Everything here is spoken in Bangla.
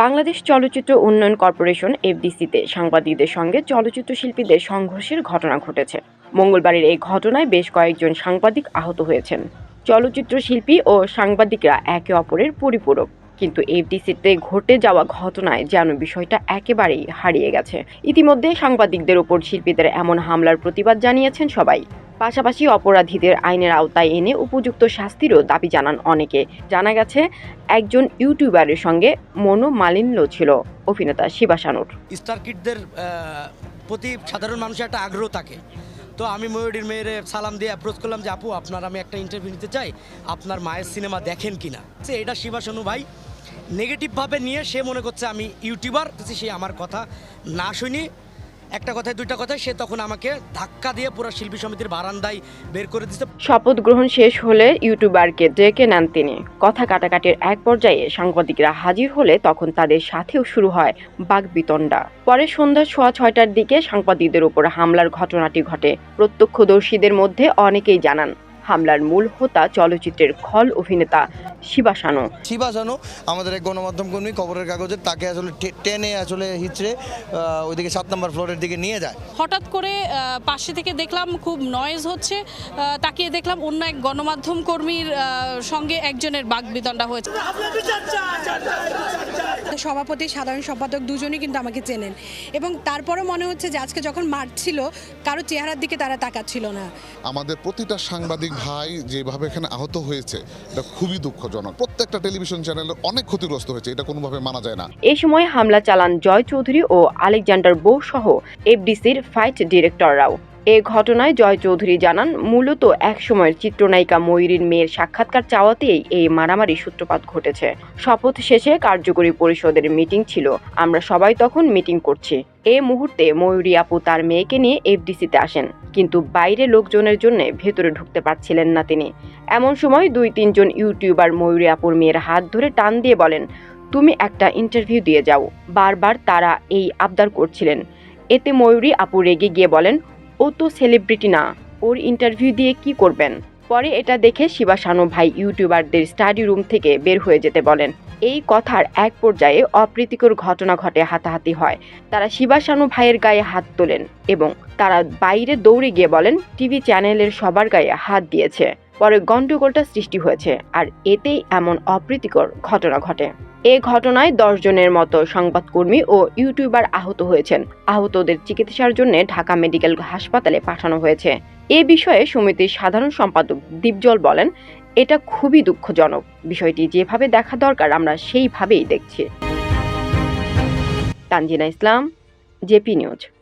বাংলাদেশ চলচ্চিত্র উন্নয়ন কর্পোরেশন, এফডিসিতে সাংবাদিকদের সঙ্গে চলচ্চিত্র শিল্পীদের সংঘর্ষের ঘটনা ঘটেছে। মঙ্গলবারের এই ঘটনায় বেশ কয়েকজন সাংবাদিক আহত হয়েছেন। চলচ্চিত্র শিল্পী ও সাংবাদিকরা একে অপরের পরিপূরক। কিন্তু এফডিসিতে ঘটে যাওয়া ঘটনায় যেন বিষয়টা একেবারেই হারিয়ে গেছে। ইতিমধ্যে সাংবাদিকদের ওপর শিল্পীদের এমন হামলার প্রতিবাদ জানিয়েছেন সবাই। পাশাপাশি অপরাধীদের আইনের আওতায় এনে উপযুক্ত শাস্তিরও দাবি জানান অনেকে। জানা গেছে, একজন ইউটিউবারের সঙ্গে মনোমালিন্য ছিল। অভিনেতা শিবাসানুর স্টার কিডদের প্রতি সাধারণ মানুষের একটা আগ্রহ থাকে। তো আমি ময়ূরীর মেয়ের সালাম দিয়ে অ্যাপ্রোচ করলাম যে, আপু, আপনার আমি একটা ইন্টারভিউ নিতে চাই। আপনার মায়ের সিনেমা দেখেন কিনা? সে এটা শিবাশনু ভাই। নেগেটিভভাবে নিয়ে সে মনে করছে, আমি ইউটিউবার। সে আমার কথা না শুনি একটা কথায়, দুইটা কথায় সে তখন আমাকে ধাক্কা দিয়ে পুরো শিল্পী সমিতির বারান্দায় বের করে দিতে শপথ গ্রহণ শেষ হলে ইউটিউবারকে ডেকে নেন তিনি। কথা কাটাকাটির এক পর্যায়ে সাংবাদিকরা হাজির হলে তখন তাদের সাথেও শুরু হয় বাগবিতণ্ডা। পরে সন্ধ্যা সোয়া ছয়টার দিকে সাংবাদিকদের উপর হামলার ঘটনাটি ঘটে। প্রত্যক্ষদর্শীদের মধ্যে অনেকেই জানান হামলার মূল হোতা চলচ্চিত্রের খল অভিনেতা শিবাসানো শিবাসানো আমাদের এক গণমাধ্যম কর্মী খবরের কাগজের তাকে আসলে টে- টেনে আসলে হিচড়ে ওইদিকে সাত নম্বর ফ্লোরের দিকে নিয়ে যায়। হঠাৎ করে পাশে থেকে দেখলাম খুব নয়েজ হচ্ছে তাকিয়ে দেখলাম অন্য এক গণমাধ্যম কর্মীর সঙ্গে একজনের বাগবিতণ্ডা হয়েছে। সভাপতি সাধারণ সম্পাদক দুজনই কিন্তু আমাকে চেনেন। এবং তারপরও মনে হচ্ছে যে আজকে যখন মাঠ ছিল কারও চেহারার দিকে তারা তাকাচ্ছিল না। আমাদের প্রতিটা সাংবাদিক ভাই যেভাবে এখানে আহত হয়েছে, এটা খুবই দুঃখজনক। প্রত্যেকটা টেলিভিশন চ্যানেল অনেক ক্ষতিগ্রস্ত হয়েছে, এটা কোনোভাবে মানা যায় না। এই সময় হামলা চালান জয় চৌধুরী ও আলেকজান্ডার বৌ সহ এফডিসির ফাইট ডিরেক্টররাও। এ ঘটনায় জয় চৌধুরী জানান, মূলত এক সময়ের চিত্রনায়িকা ময়ূরীর মেয়ের সাক্ষাৎকার চাওয়াতেই এই মারামারি সূত্রপাত ঘটেছে। শপথ শেষে কার্যকরী পরিষদের মিটিং ছিল। আমরা সবাই তখন মিটিং করছি। এ মুহূর্তে ময়ূরী আপু তার মেয়েকে নিয়ে এফডিসিতে আসেন, কিন্তু বাইরে লোকজনের জন্য ভেতরে ঢুকতে পারছিলেন না তিনি। এমন সময় দুই তিনজন ইউটিউবার ময়ূরী আপুর মেয়ের হাত ধরে টান দিয়ে বলেন, তুমি একটা ইন্টারভিউ দিয়ে যাও। বারবার তারা এই আবদার করছিলেন। এতে ময়ূরী আপু রেগে গিয়ে বলেন ও তো সেলিব্রিটি না। ওর ইন্টারভিউ দিয়ে কি করবেন? পরে এটা দেখে শিবা শানু ভাই ইউটিউবারদের স্টাডি রুম থেকে বের হয়ে যেতে বলেন। এই কথার এক পর্যায়ে অপ্রীতিকর ঘটনা ঘটে হাতাহাতি হয়। তারা শিবা শানু ভাইয়ের গায়ে হাত তোলেন এবং তারা বাইরে দৌড়ে গিয়ে বলেন টিভি চ্যানেলের সবার গায়ে হাত দিয়েছে। পরে গন্ডগোলটা সৃষ্টি হয়েছে, আর এতেই এমন অপ্রীতিকর ঘটনা ঘটে। এ ঘটনায় জনের মতো সংবাদকর্মী ও ইউটিউবার আহত হয়েছেন। আহতদের চিকিৎসার জন্য ঢাকা মেডিকেল হাসপাতালে পাঠানো হয়েছে। এ বিষয়ে সমিতির সাধারণ সম্পাদক দীপজল বলেন, এটা খুবই দুঃখজনক। বিষয়টি যেভাবে দেখা দরকার, আমরা সেইভাবেই দেখছি। Tanjina Islam, JP news.